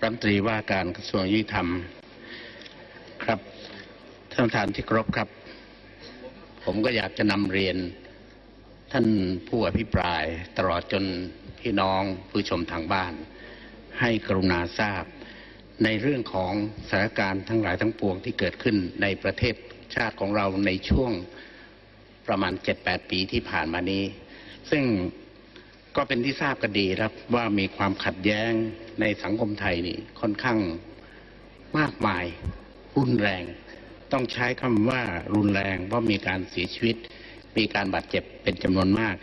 รัฐมนตรีว่าการกระทรวงยุติธรรมครับท่านประธานที่เคารพครับ ผมก็อยากจะนำเรียน ท่านผู้อภิปรายตลอดจนพี่น้องผู้ชมทางบ้าน ให้กรุณาทราบ ในเรื่องของสถานการณ์ทั้งหลายทั้งปวงที่เกิดขึ้นในประเทศชาติของเราในช่วงประมาณ 7-8 ปีที่ผ่านมานี้ ซึ่ง ก็เป็นที่ทราบกันดีครับว่ามีความขัดแย้งในสังคมไทยนี่ค่อนข้างมากมายรุนแรง ต้องใช้คำว่ารุนแรง เพราะมีการเสียชีวิต มีการบาดเจ็บเป็นจำนวนมาก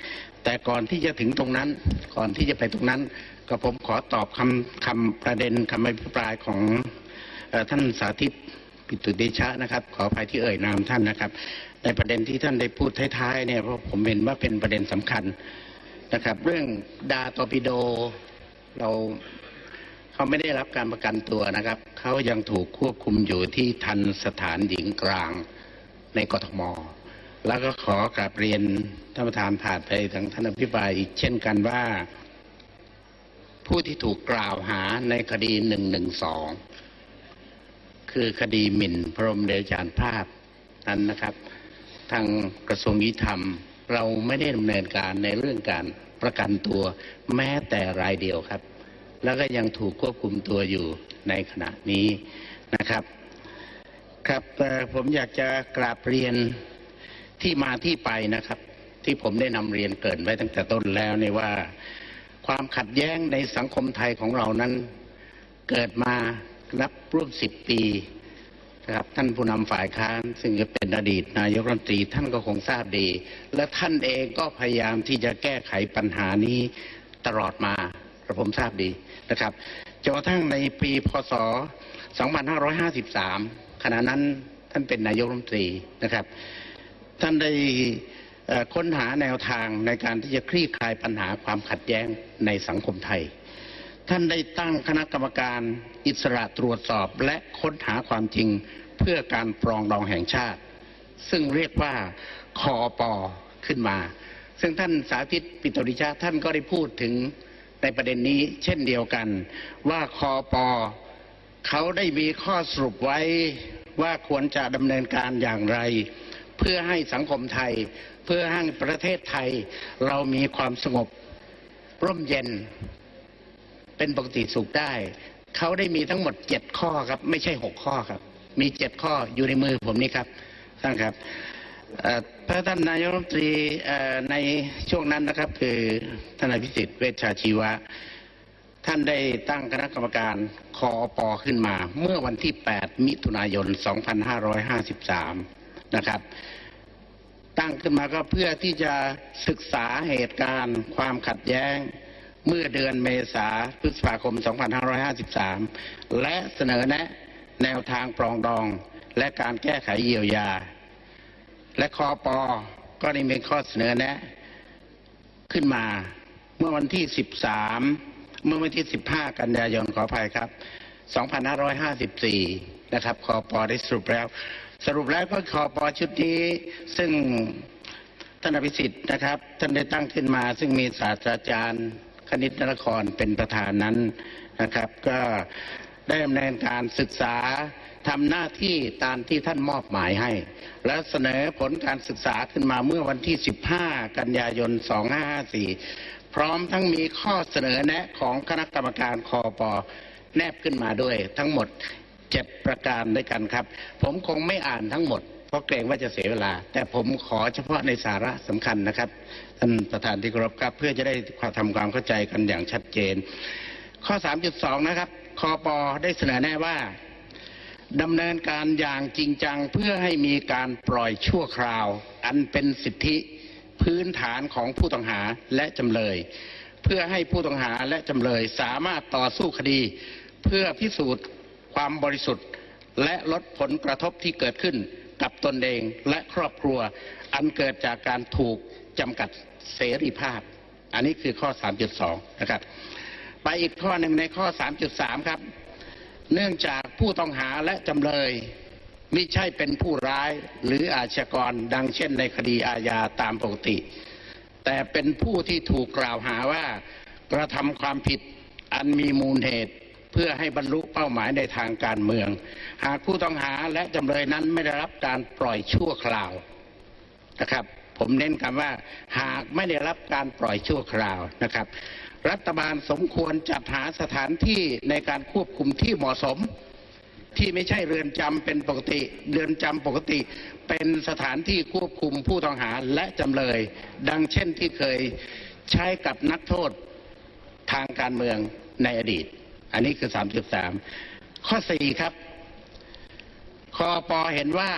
แต่ก่อนที่จะถึงตรงนั้น ก่อนที่จะไปตรงนั้น ก็ผมขอตอบคำคำประเด็นคำอภิปรายของท่านสาธิตปิตุเดชะนะครับ ขออภัยที่เอ่ยนามท่านนะครับ ในประเด็นที่ท่านได้พูดท้ายๆเนี่ยเพราะผมเห็นว่าเป็นประเด็นสำคัญ นะครับ เรื่องดาตอปิโดเราเขาไม่ได้รับการประกันตัวนะครับ เขายังถูกควบคุมอยู่ที่ทันสถานหญิงกลางในกทม แล้วก็ขอกราบเรียนท่านประธานผ่านไปทางท่านอภิปรายอีกเช่นกันว่า ผู้ที่ถูกกล่าวหาในคดีหนึ่งหนึ่งสองคือคดีหมิ่นพระบรมเดชานภาพนั้นนะครับ ทางกระทรวงยุติธรรม เราไม่ได้ดำเนินการในเรื่องการประกันตัวแม้แต่รายเดียวครับ แล้วก็ยังถูกควบคุมตัวอยู่ในขณะนี้นะครับ ครับผมอยากจะกราบเรียนที่มาที่ไปนะครับ ที่ผมได้นำเรียนเกินไว้ตั้งแต่ต้นแล้วนี่ว่า ความขัดแย้งในสังคมไทยของเรานั้น เกิดมานับร่วมสิบปี นะครับท่านผู้นำฝ่ายค้านซึ่งจะเป็นอดีตนายกรัฐมนตรีท่านก็คงทราบดี และท่านเองก็พยายามที่จะแก้ไขปัญหานี้ตลอดมาและผมทราบดีนะครับจนกระทั่งในปีพศ 2553 ขณะนั้นท่านเป็นนายกรัฐมนตรีนะครับ ท่านได้ค้นหาแนวทางในการที่จะคลี่คลายปัญหาความขัดแย้งในสังคมไทย ท่านได้ตั้งคณะกรรมการอิสระตรวจสอบและค้นหาความจริงเพื่อการปรองดองแห่งชาติ ซึ่งเรียกว่าคอปอขึ้นมา ซึ่งท่านสาธิตปิตุริชาท่านก็ได้พูดถึงในประเด็นนี้เช่นเดียวกัน ว่าคอปอเขาได้มีข้อสรุปไว้ว่าควรจะดำเนินการอย่างไร เพื่อให้สังคมไทย เพื่อให้ประเทศไทย เรามีความสงบร่มเย็น เป็นปกติสุขได้ เขาได้มีทั้งหมดเจ็ดข้อครับ ไม่ใช่หกข้อครับ มีเจ็ดข้ออยู่ในมือผมนี่ครับท่านครับพระท่านนายกรัฐมนตรีในช่วงนั้นนะครับ คือท่านอภิสิทธิ์เวชชาชีวะ ท่านได้ตั้งคณะกรรมการคอปอขึ้นมา เมื่อวันที่ 8 มิถุนายน 2553 นะครับ ตั้งขึ้นมาก็เพื่อที่จะศึกษาเหตุการณ์ ความขัดแย้ง เมื่อเดือนเมษาพฤษภาคม 2553 และเสนอแนะแนวทางปรองดองและการแก้ไขเยียวยา และคอปอก็ได้มีข้อเสนอแนะ ขึ้นมาเมื่อวันที่ 13 เมื่อวันที่ 15 กันยายนขออภัยครับ 2554 นะครับคอปอได้สรุปแล้ว สรุปแล้วก็คอปอชุดนี้ซึ่งท่านอภิสิทธิ์นะครับ ท่านได้ตั้งขึ้นมา ซึ่งมีศาสตราจารย์ คณิตนครเป็นประธานนั้นนะครับ ก็ได้ดำเนินการศึกษาทำหน้าที่ตามที่ท่านมอบหมายให้ และเสนอผลการศึกษาขึ้นมาเมื่อวันที่ 15 กันยายน 2554 พร้อมทั้งมีข้อเสนอแนะของคณะกรรมการคอปอแนบขึ้นมาด้วยทั้งหมดเจ็ดประการด้วยกันครับ ผมคงไม่อ่านทั้งหมด ราะเกรงว่าจะเสียเวลา แต่ผมขอเฉพาะในสาระสำคัญนะครับท่านประธานที่เคารพครับ เพื่อจะได้ทำความเข้าใจกันอย่างชัดเจน ข้อ 3.2 นะครับคอปอได้เสนอแนะว่าดำเนินการอย่างจริงจังเพื่อให้มีการปล่อยชั่วคราว อันเป็นสิทธิพื้นฐานของผู้ต้องหาและจำเลย เพื่อให้ผู้ต้องหาและจำเลยสามารถต่อสู้คดี เพื่อพิสูจน์ความบริสุทธิ์ และลดผลกระทบที่เกิดขึ้น กับตนเองและครอบครัว อันเกิดจากการถูกจำกัดเสรีภาพ อันนี้คือข้อ 3.2 นะครับ ไปอีกข้อหนึ่งในข้อ 3.3 ครับ เนื่องจากผู้ต้องหาและจำเลยมิใช่เป็นผู้ร้ายหรืออาชญากรดังเช่นในคดีอาญาตามปกติ แต่เป็นผู้ที่ถูกกล่าวหาว่ากระทำความผิดอันมีมูลเหตุ เพื่อให้บรรลุเป้าหมายในทางการเมือง หากผู้ต้องหาและจำเลยนั้นไม่ได้รับการปล่อยชั่วคราวนะครับ ผมเน้นคำว่า หากไม่ได้รับการปล่อยชั่วคราวนะครับ รัฐบาลสมควรจัดหาสถานที่ในการควบคุมที่เหมาะสม ที่ไม่ใช่เรือนจำเป็นปกติเรือนจำปกติ เป็นสถานที่ควบคุมผู้ต้องหาและจำเลย ดังเช่นที่เคยใช้กับนักโทษทางการเมืองในอดีต อันนี้คือ 3.3 ข้อ 4 ครับคอปอเห็นว่า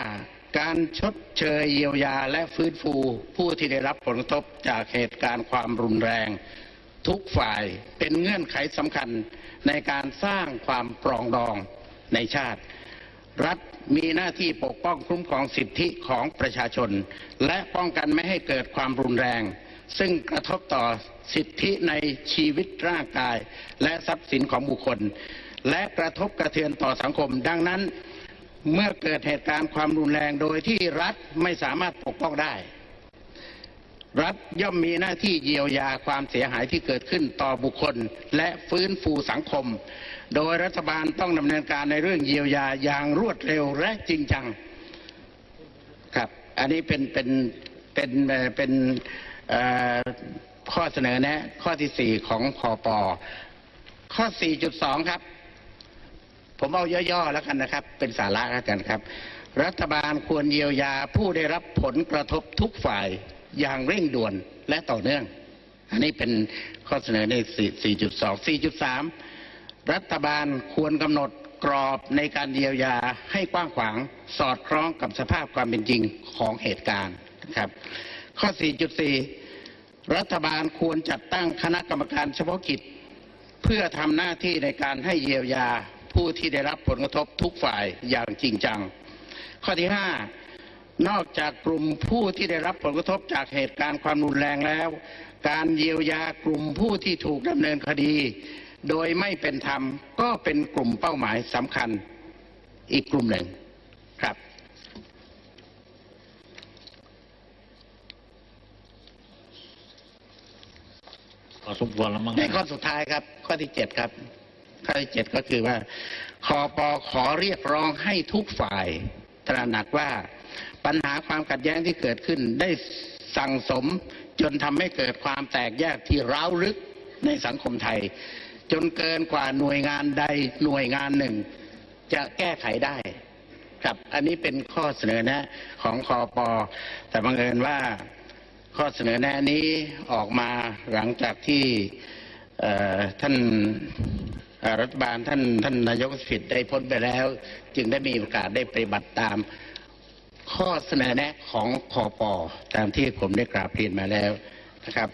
การชดเชยเยียวยาและฟื้นฟูผู้ที่ได้รับผลกระทบจากเหตุการณ์ความรุนแรง ทุกฝ่ายเป็นเงื่อนไขสำคัญในการสร้างความปรองดองในชาติ รัฐมีหน้าที่ปกป้องคุ้มครองสิทธิของประชาชน และป้องกันไม่ให้เกิดความรุนแรง ซึ่งกระทบต่อสิทธิในชีวิตร่างกาย และทรัพย์สินของบุคคล และกระทบกระเทือนต่อสังคม ดังนั้น เมื่อเกิดเหตุการณ์ความรุนแรงโดยที่รัฐไม่สามารถปกป้องได้ รัฐย่อมมีหน้าที่เยียวยาความเสียหายที่เกิดขึ้นต่อบุคคล และฟื้นฟูสังคม โดยรัฐบาลต้องดำเนินการในเรื่องเยียวยาอย่างรวดเร็วและจริงจังครับ อันนี้เป็นเป็นเป็นเอ่อเป็นเอ่อ ข้อเสนอแนะ ข้อที่สี่ของคอปอข้อ 4.2 ครับ ผมเอาย่อๆแล้วกันนะครับ เป็นสาระแล้วกันครับ รัฐบาลควรเยียวยาผู้ได้รับผลกระทบทุกฝ่ายอย่างเร่งด่วนและต่อเนื่อง อันนี้เป็นข้อเสนอใน 4.2 4.3 รัฐบาลควรกำหนดกรอบในการเยียวยาให้กว้างขวาง สอดคล้องกับสภาพความเป็นจริงของเหตุการณ์นะครับ ข้อ 4.4 รัฐบาลควรจัดตั้งคณะกรรมการเฉพาะกิจ เพื่อทำหน้าที่ในการให้เยียวยาผู้ที่ได้รับผลกระทบทุกฝ่ายอย่างจริงจัง ข้อที่ 5 นอกจากกลุ่มผู้ที่ได้รับผลกระทบจากเหตุการณ์ความรุนแรงแล้ว การเยียวยากลุ่มผู้ที่ถูกดำเนินคดี โดยไม่เป็นธรรมก็เป็นกลุ่มเป้าหมายสำคัญอีกกลุ่มหนึ่งครับ พอสมควรแล้วมั้งในข้อสุดท้ายครับ ข้อที่เจ็ดครับ ข้อที่เจ็ดก็คือว่าคอปอขอเรียกร้องให้ทุกฝ่าย ตระหนักว่าปัญหาความขัดแย้งที่เกิดขึ้นได้สั่งสมจนทำให้เกิดความแตกแยกที่ร้าวลึกในสังคมไทย จนเกินกว่าหน่วยงานใดหน่วยงานหนึ่ง จะแก้ไขได้ครับ อันนี้เป็นข้อเสนอแนะของคอปอแต่บังเอิญว่า ข้อเสนอแนะนี้ออกมาหลังจากที่ท่านรัฐบาลท่านท่านนายกสิทธิ์ได้พ้นไปแล้ว จึงได้มีโอกาสได้ปฏิบัติตาม ข้อเสนอแนะของคอปอตามที่ผมได้กราบเรียนมาแล้วนะครับ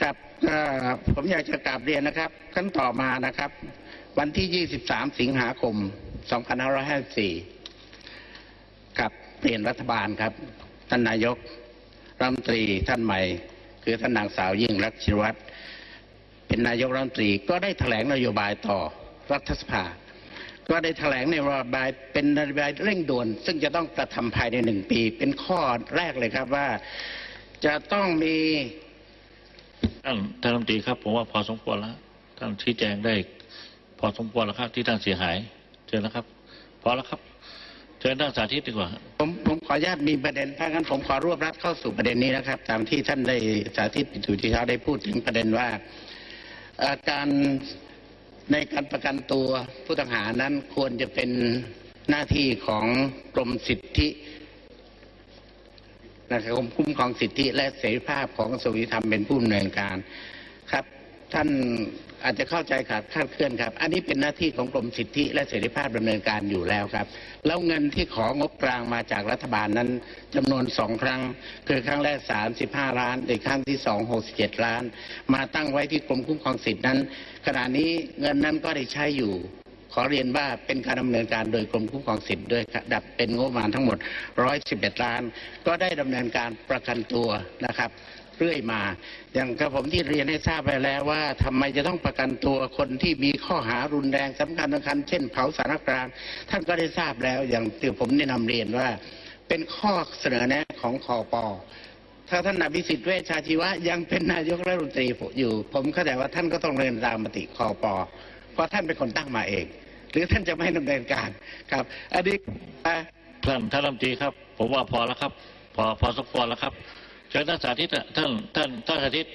ครับผมอยากจะกราบเรียนนะครับขั้นต่อมานะครับ วันที่ 23 สิงหาคม 2554กับเปลี่ยนรัฐบาลครับ ท่านนายกรัฐมนตรีท่านใหม่ คือท่านนางสาวยิ่งรักชินวัตรเป็นนายกรัฐมนตรีก็ได้แถลงนโยบายต่อรัฐสภา ก็ได้แถลงในนโยบายเป็นนโยบายเร่งด่วน ซึ่งจะต้องกระทำภายในหนึ่งปี เป็นข้อแรกเลยครับว่าจะต้องมีท่านท่านรัฐมนตรีครับ ผมว่าพอสมควรแล้วท่านชี้แจงได้พอสมควรแล้วครับที่ท่านเสียหาย เชิญแล้วครับ พอแล้วครับ เชิญท่านสาธิตดีกว่า ผมผมขออนุญาตมีประเด็นถ้างั้นผมขอรวบรัดเข้าสู่ประเด็นนี้นะครับ ตามที่ท่านได้สาธิตสุทธิชาได้พูดถึงประเด็นว่าอ่อการในการประกันตัวผู้ต้องหานั้นควรจะเป็นหน้าที่ของกรมสิทธินะครับคุ้มครองสิทธิและเสรีภาพของกระทรวงยุติธรรมเป็นผู้ดำเนินการครับ ท่านอาจจะเข้าใจขาดคาดเคลื่อนครับ อันนี้เป็นหน้าที่ของกรมสิทธิและเสรีภาพดำเนินการอยู่แล้วครับ แล้วเงินที่ของบกลางมาจากรัฐบาลนั้นจำนวนสองครั้ง คือครั้งแรก 35 ล้านในครั้งที่สอง67 ล้าน มาตั้งไว้ที่กรมคุ้มครองสิทธินั้น ขณะนี้เงินนั้นก็ได้ใช้อยู่ ขอเรียนว่าเป็นการดำเนินการโดยกรมคุ้มครองสิทธิ์ด้วยดับเป็นงบประมาณทั้งหมด 111 ล้าน ก็ได้ดำเนินการประกันตัวนะครับ เรื่อยมา อย่างกับผมที่เรียนให้ทราบไปแล้วว่าทำไมจะต้องประกันตัวคนที่มีข้อหารุนแรงสำคัญสำคัญเช่นเผาสารกลาง ท่านก็ได้ทราบแล้ว อย่างที่ผมได้นำเรียนว่า เป็นข้อเสนอแนะของคอปอถ้าท่านอภิสิทธิ์เวชชาชีวะยังเป็นนายกรัฐมนตรีอยู่ ผมเข้าใจว่าท่านก็ต้องเรียนตามมติคอปอเพราะท่านเป็นคนตั้งมาเอง หรือท่านจะไม่ดำเนินการครับอันนี้ท่านท่านรัฐมนตรีครับ ผมว่าพอแล้วครับ พอพอสมควรแล้วครับ เชิญท่านสาธิตท่านท่านท่านสาธิต